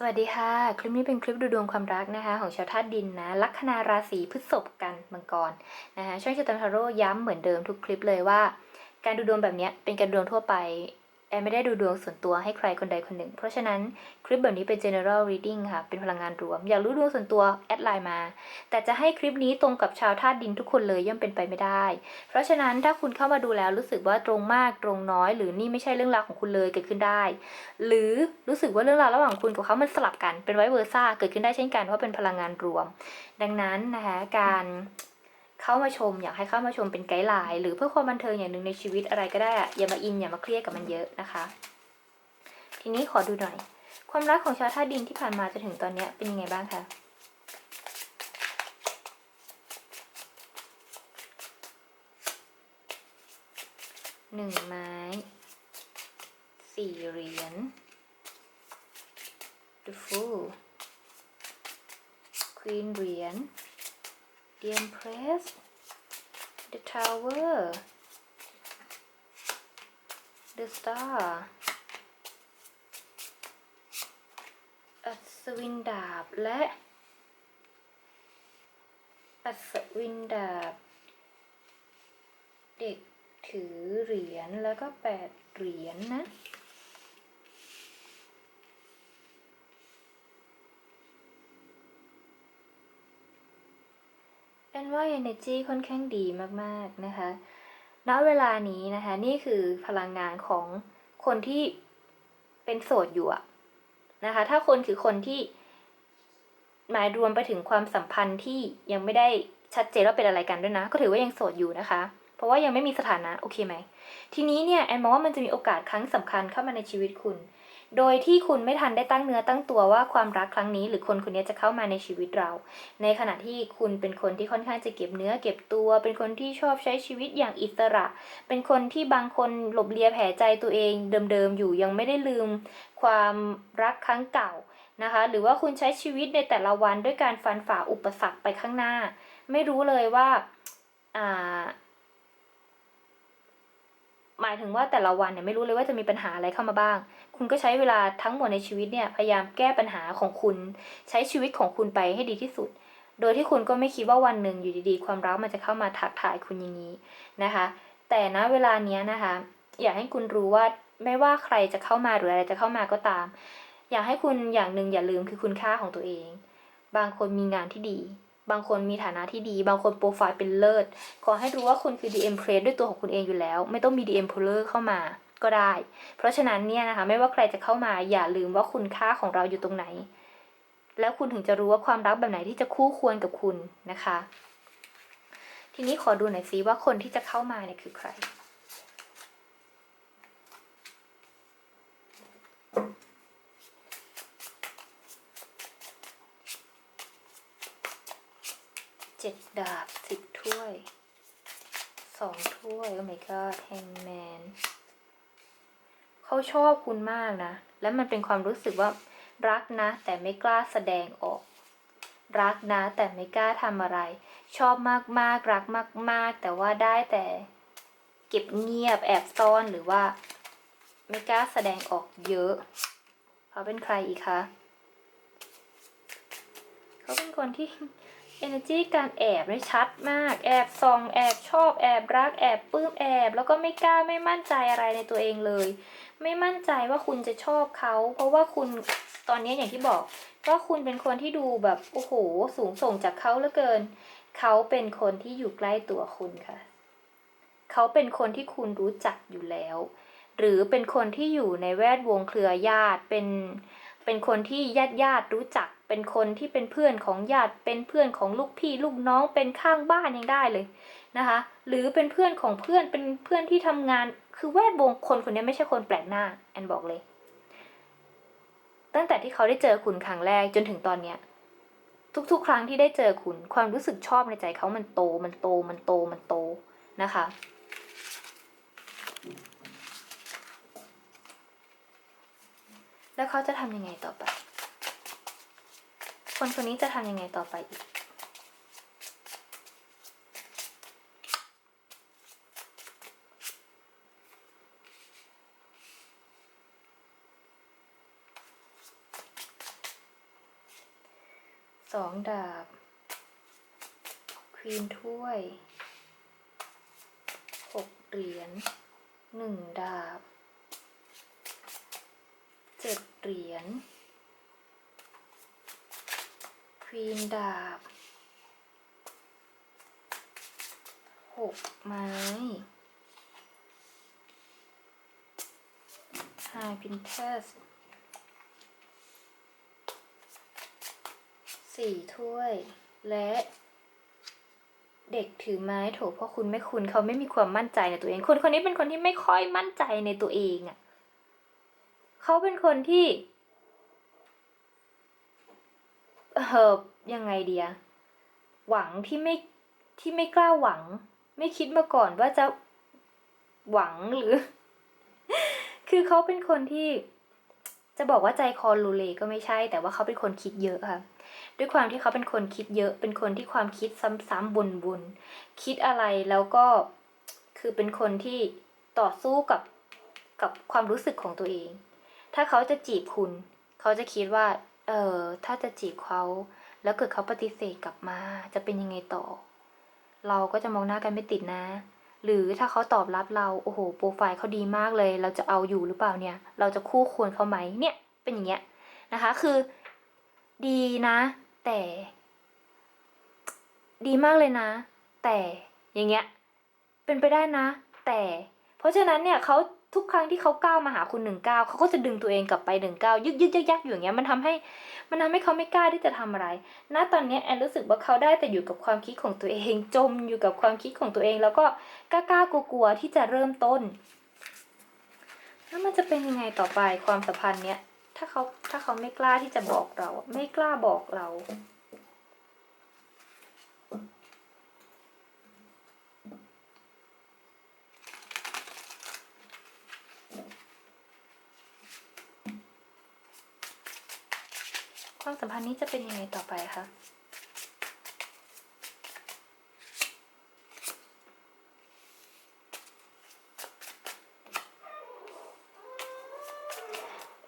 สวัสดีค่ะ คลิปนี้เป็นคลิปดูดวงความรักนะคะ ของชาวธาตุดินนะ ลัคนาราศีพฤษภกันมังกรนะคะช่องชาตาทาโร่ย้ำเหมือนเดิมทุกคลิปเลยว่า การดูดวงแบบนี้เป็นการดูดวงทั่วไป แอนไม่ได้ดูดวงส่วนตัวให้ใครคนใดคนหนึ่ง เพราะฉะนั้นคลิปแบบนี้เป็น general reading ค่ะ เป็นพลังงานรวม อยากรู้ดวงส่วนตัว แอดไลน์มา แต่จะให้คลิปนี้ตรงกับชาวธาตุดินทุกคนเลยย่อมเป็นไปไม่ได้ เพราะฉะนั้นถ้าคุณเข้ามาดูแล้วรู้สึกว่าตรงมากตรงน้อย หรือนี่ไม่ใช่เรื่องราวของคุณเลยเกิดขึ้นได้ หรือรู้สึกว่าเรื่องราวระหว่างคุณกับเขามันสลับกันเป็นไวเวอร์ซ่าเกิดขึ้นได้เช่นกันเพราะเป็นพลังงานรวม ดังนั้นนะคะการ เข้ามาชม อยากให้เข้ามาชมเป็นไกด์ไลน์หรือเพื่อความบันเทิงอย่างหนึ่งในชีวิตอะไรก็ได้อะอย่ามาอินอย่ามาเครียดกับมันเยอะนะคะ ทีนี้ขอดูหน่อย ความรักของชาวธาตุดินที่ผ่านมาจนถึงตอนเนี้ยเป็นยังไงบ้างคะหนึ่งไม้สี่เหรียญ The Fool Queen เหรียญ The Empress The Tower The Star อัศวินดาบและ อัศวินดาบ เด็กถือเหรียญแล้วก็แปดเหรียญนะ แอนว่า energy ค่อนข้างดีมากๆนะคะ ณ เวลานี้นะคะ นี่คือพลังงานของคนที่เป็นโสดอยู่อะนะคะ ถ้าคนคือคนที่หมายรวมไปถึงความสัมพันธ์ที่ยังไม่ได้ชัดเจนว่าเป็นอะไรกันด้วยนะ ก็ถือว่ายังโสดอยู่นะคะ เพราะว่ายังไม่มีสถานะโอเคไหม ทีนี้เนี่ยแอนมองว่ามันจะมีโอกาสครั้งสำคัญเข้ามาในชีวิตคุณ โดยที่คุณไม่ทันได้ตั้งเนื้อตั้งตัวว่าความรักครั้งนี้ หรือคนคนนี้จะเข้ามาในชีวิตเรา ในขณะที่คุณเป็นคนที่ค่อนข้างจะเก็บเนื้อเก็บตัว เป็นคนที่ชอบใช้ชีวิตอย่างอิสระ เป็นคนที่บางคนหลบเลียแผลใจตัวเอง เดิมๆอยู่ยังไม่ได้ลืม ความรักครั้งเก่านะคะหรือว่าคุณใช้ชีวิตในแต่ละวันด้วยการฟันฝ่าอุปสรรคไปข้างหน้า ไม่รู้เลยว่าอ่า หมายถึงว่าแต่ละวันเนี่ยไม่รู้เลยว่าจะมีปัญหาอะไรเข้ามาบ้าง คุณก็ใช้เวลาทั้งหมดในชีวิตเนี่ยพยายามแก้ปัญหาของคุณ ใช้ชีวิตของคุณไปให้ดีที่สุด โดยที่คุณก็ไม่คิดว่าวันหนึ่งอยู่ดีๆ ความรักมันจะเข้ามาถักถ่ายคุณอย่างนี้นะคะ แต่ณเวลาเนี้ยนะคะ อยากให้คุณรู้ว่าไม่ว่าใครจะเข้ามาหรืออะไรจะเข้ามาก็ตาม อยากให้คุณอย่างหนึ่งอย่าลืมคือคุณค่าของตัวเอง บางคนมีงานที่ดี บางคนมีฐานะที่ดี บางคนโปรไฟล์เป็นเลิศ ขอให้รู้ว่าคุณคือ DM p r e s s ด้วยตัวของคุณเองอยู่แล้ว ไม่ต้องมี The Emperor เข้ามาก็ได้ เพราะฉะนั้นเนี่ยนะคะ ไม่ว่าใครจะเข้ามาอย่าลืมว่าคุณค่าของเราอยู่ตรงไหน แล้วคุณถึงจะรู้ว่าความรักแบบไหนที่จะคู่ควรกับคุณนะคะ ทีนี้ขอดูหน่อยซิว่าคนที่จะเข้ามาเนี่ยคือใคร เจ็ ดาบสิบถ้วยสองถ้วย โอ้ my god แฮงแมนเขาชอบคุณมากนะ แล้วมันเป็นความรู้สึกว่ารักนะ แต่ไม่กล้าแสดงออก รักนะ แต่ไม่กล้าทำอะไร ชอบมากๆ รักมาก ๆ แต่ว่าได้แต่เก็บเงียบแอบซ่อนหรือว่า ไม่กล้าแสดงออกเยอะ เขาเป็นใครอีกคะ เขาเป็นคนที่ energy การแอบได้ชัดมาก แอบส่องแอบชอบแอบรักแอบปลื้มแอบ แล้วก็ไม่กล้าไม่มั่นใจอะไรในตัวเองเลย ไม่มั่นใจว่าคุณจะชอบเขา เพราะว่าคุณตอนนี้อย่างที่บอกว่าคุณเป็นคนที่ดูแบบโอ้โหสูงส่งจากเขาเหลือเกิน เขาเป็นคนที่อยู่ใกล้ตัวคุณค่ะ เขาเป็นคนที่คุณรู้จักอยู่แล้ว หรือเป็นคนที่อยู่ในแวดวงเครือญาติเป็นเป็นคนที่ญาติญาติรู้จัก เป็นคนที่เป็นเพื่อนของญาติ เป็นเพื่อนของลูกพี่ลูกน้อง เป็นข้างบ้านยังได้เลยนะคะ หรือเป็นเพื่อนของเพื่อน เป็นเพื่อนที่ทำงาน คือแวดวงคนคนนี้ไม่ใช่คนแปลกหน้า แอนบอกเลย ตั้งแต่ที่เขาได้เจอคุณครั้งแรกจนถึงตอนเนี้ย ทุกๆ ครั้งที่ได้เจอคุณ ความรู้สึกชอบในใจเขามันโต มันโต มันโต มันโต นะคะ แล้วเขาจะทำยังไงต่อไป คนคนนี้จะทำยังไงต่อไปอีก สองดาบ ควีนถ้วยหกเหรียญหนึ่งดาบเจ็ดเหรียญ ควีนดาบหกไม้ไฮพินเทสสี่ถ้วย และ เด็กถือไม้โถพ่อคุณไม่คุณเขาไม่มีความมั่นใจในตัวเองคนคนนี้เป็นคนที่ไม่ค่อยมั่นใจในตัวเองอะ่ะเขาเป็นคนที่ เออยังไงเดียหวังที่ไม่ที่ไม่กล้าหวัง ไม่คิดมาก่อนว่าจะหวังหรือ คือเขาเป็นคนที่จะบอกว่าใจคอรูเลก็ไม่ใช่ แต่ว่าเขาเป็นคนคิดเยอะค่ะ ด้วยความที่เขาเป็นคนคิดเยอะ เป็นคนที่ความคิดซ้ำๆวนๆคิดอะไรแล้วก็คือเป็นคนที่ต่อสู้กับกับความรู้สึกของตัวเอง ถ้าเขาจะจีบคุณ เขาจะคิดว่า เออถ้าจะจีบเขาแล้วเกิดเขาปฏิเสธกลับมา จะเป็นยังไงต่อ เราก็จะมองหน้ากันไม่ติดนะ หรือถ้าเขาตอบรับเราโอ้โหโปรไฟล์เขาดีมากเลย เราจะเอาอยู่หรือเปล่าเนี่ย เราจะคู่ควรเขาไหมเนี่ย เป็นอย่างเงี้ยนะคะ คือ ดีนะ แต่ ดีมากเลยนะ แต่อย่างเงี้ย เป็นไปได้นะ แต่ เพราะฉะนั้นเนี่ยเขา ทุกครั้งที่เขาก้าวมาหาคุณหนึ่งก้าวเขาก็จะดึงตัวเองกลับไปหนึ่งก้าวยึกยึกยักยักอยู่อย่างเงี้ยมันทำให้มันทำให้เขาไม่กล้าที่จะทำอะไรณตอนนี้แอนรู้สึกว่าเขาได้แต่อยู่กับความคิดของตัวเองจมอยู่กับความคิดของตัวเอง แล้วก็กล้ากล้ากลัวกลัวๆที่จะเริ่มต้น แล้วมันจะเป็นยังไงต่อไปความสัมพันธ์เนี้ยถ้าเขาถ้าเขาไม่กล้าที่จะบอกเรา ไม่กล้าบอกเรา ความสัมพันธ์นี้จะเป็นยังไงต่อไปคะ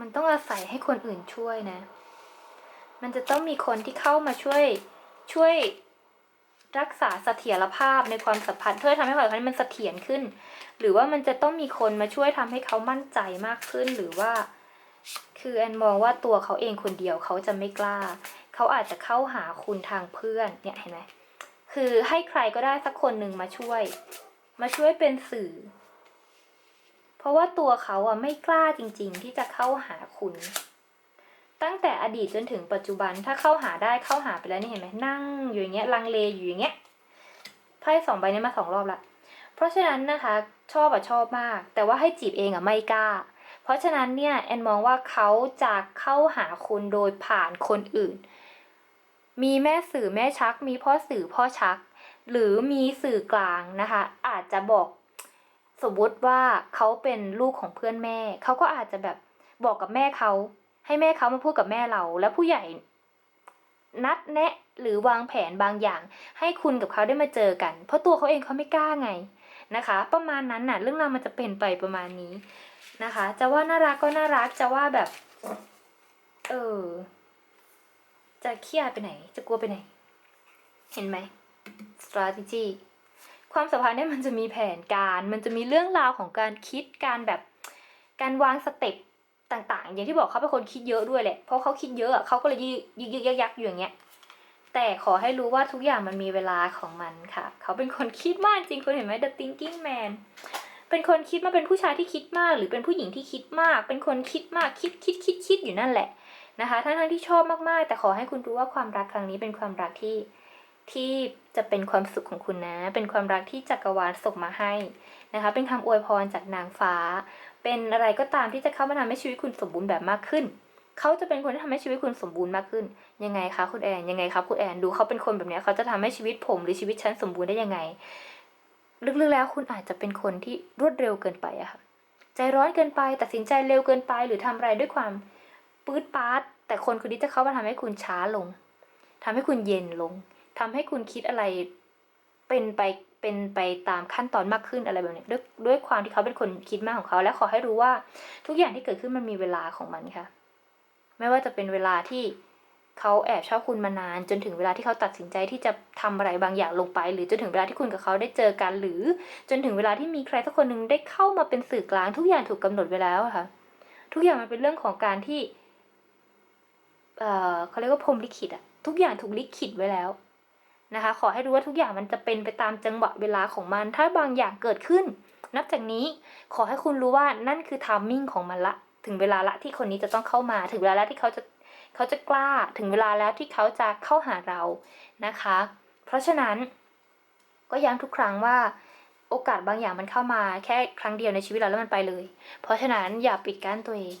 มันต้องอาศัยให้คนอื่นช่วยนะ มันจะต้องมีคนที่เข้ามาช่วยช่วยรักษาเสถียรภาพในความสัมพันธ์เพื่อทำให้ความสัมพันธ์มันเสถียรขึ้น หรือว่ามันจะต้องมีคนมาช่วยทำให้เขามั่นใจมากขึ้น หรือว่า คือแอนมองว่าตัวเขาเองคนเดียวเขาจะไม่กล้า เขาอาจจะเข้าหาคุณทางเพื่อนเนี่ยเห็นไหมคือให้ใครก็ได้สักคนหนึ่งมาช่วย มาช่วยเป็นสื่อ เพราะว่าตัวเขาอะไม่กล้าจริง ๆ ที่จะเข้าหาคุณ ตั้งแต่อดีตจนถึงปัจจุบันถ้าเข้าหาได้เข้าหาไปแล้วนี่เห็นไหมนั่งอยู่อย่างเงี้ยลังเลอยู่อย่างเงี้ยไพ่สองใบนี้มาสองรอบละเพราะฉะนั้นนะคะ ชอบอะชอบมาก แต่ว่าให้จีบเองอะไม่กล้า เพราะฉะนั้นเนี่ยแอนมองว่าเขาจะเข้าหาคุณโดยผ่านคนอื่น มีแม่สื่อแม่ชัก มีพ่อสื่อพ่อชัก หรือมีสื่อกลางนะคะ อาจจะบอกสมมติว่าเขาเป็นลูกของเพื่อนแม่ เขาก็อาจจะแบบบอกกับแม่เขา ให้แม่เขามาพูดกับแม่เรา แล้วผู้ใหญ่นัดแนะหรือวางแผนบางอย่าง ให้คุณกับเขาได้มาเจอกัน เพราะตัวเขาเองเขาไม่กล้าไงนะคะ ประมาณนั้นน่ะ เรื่องราวมันจะเป็นไปประมาณนี้ นะคะ จะว่าน่ารักก็น่ารักจะว่าแบบ เออ จะเครียดไปไหน จะกลัวไปไหน เห็นไหม strategy ความสัมพันธ์เนี่ยมันจะมีแผนการ มันจะมีเรื่องราวของการคิดการแบบ การวางสเต็ปต่างๆ อย่างที่บอกเขาเป็นคนคิดเยอะด้วยแหละ เพราะเขาคิดเยอะเขาก็เลยยึกยึกยึกยักยักอยู่อย่างเงี้ย แต่ขอให้รู้ว่าทุกอย่างมันมีเวลาของมันค่ะ เขาเป็นคนคิดมากจริงคุณเห็นไหม the thinking man เป็นคนคิดมาเป็นผู้ชายที่คิดมาก หรือเป็นผู้หญิงที่คิดมาก เป็นคนคิดมากคิดคิดคิดคิดอยู่นั่นแหละนะคะทั้งทั้งที่ชอบมากๆ แต่ขอให้คุณรู้ว่าความรักครั้งนี้เป็นความรักที่ที่จะเป็นความสุขของคุณนะ เป็นความรักที่จักรวาลส่งมาให้นะคะ เป็นคำอวยพรจากนางฟ้า เป็นอะไรก็ตามที่จะเข้ามาทำให้ชีวิตคุณสมบูรณ์แบบมากขึ้น เขาจะเป็นคนที่ทำให้ชีวิตคุณสมบูรณ์มากขึ้น ยังไงคะคุณแอน ยังไงครับคุณแอน ดูเขาเป็นคนแบบเนี้ยเขาจะทำให้ชีวิตผมหรือชีวิตฉันสมบูรณ์ได้ยังไง ลึกๆแล้วคุณอาจจะเป็นคนที่รวดเร็วเกินไปอะค่ะใจร้อนเกินไป ตัดสินใจเร็วเกินไป หรือทำอะไรด้วยความปื๊ดปาดแต่คนคนนี้จะเข้ามาทำให้คุณช้าลงทำให้คุณเย็นลงทำให้คุณคิดอะไรเป็นไปเป็นไปตามขั้นตอนมากขึ้นอะไรแบบนี้ด้วยด้วยความที่เขาเป็นคนคิดมากของเขา และขอให้รู้ว่าทุกอย่างที่เกิดขึ้นมันมีเวลาของมันค่ะ ไม่ว่าจะเป็นเวลาที่ เขาแอบชอบคุณมานาน จนถึงเวลาที่เขาตัดสินใจที่จะทำอะไรบางอย่างลงไป หรือจนถึงเวลาที่คุณกับเขาได้เจอกัน หรือจนถึงเวลาที่มีใครสักคนหนึ่งได้เข้ามาเป็นสื่อกลางทุกอย่างถูกกำหนดไว้แล้วค่ะทุกอย่างมันเป็นเรื่องของการที่เอ่อเขาเรียกว่าพรมลิขิตอะทุกอย่างถูกลิขิตไว้แล้วนะคะ ขอให้รู้ว่าทุกอย่างมันจะเป็นไปตามจังหวะเวลาของมัน ถ้าบางอย่างเกิดขึ้น นับจากนี้ขอให้คุณรู้ว่านั่นคือทามมิ่งของมันละ ถึงเวลาละที่คนนี้จะต้องเข้ามา ถึงเวลาล้วที่เขาจะ เขาจะกล้าถึงเวลาแล้วที่เขาจะเข้าหาเรานะคะ เพราะฉะนั้นก็ย้ำทุกครั้งว่าโอกาสบางอย่างมันเข้ามาแค่ครั้งเดียวในชีวิตเราแล้วมันไปเลย เพราะฉะนั้นอย่าปิดกั้นตัวเอง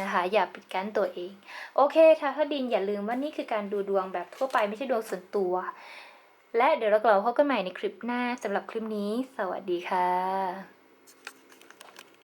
นะคะ อย่าปิดกั้นตัวเอง โอเคถ้าถ้าดินอย่าลืมว่านี่คือการดูดวงแบบทั่วไปไม่ใช่ดวงส่วนตัว และเดี๋ยวเรากลับมาพบกันใหม่ในคลิปหน้าสำหรับคลิปนี้ สวัสดีค่ะ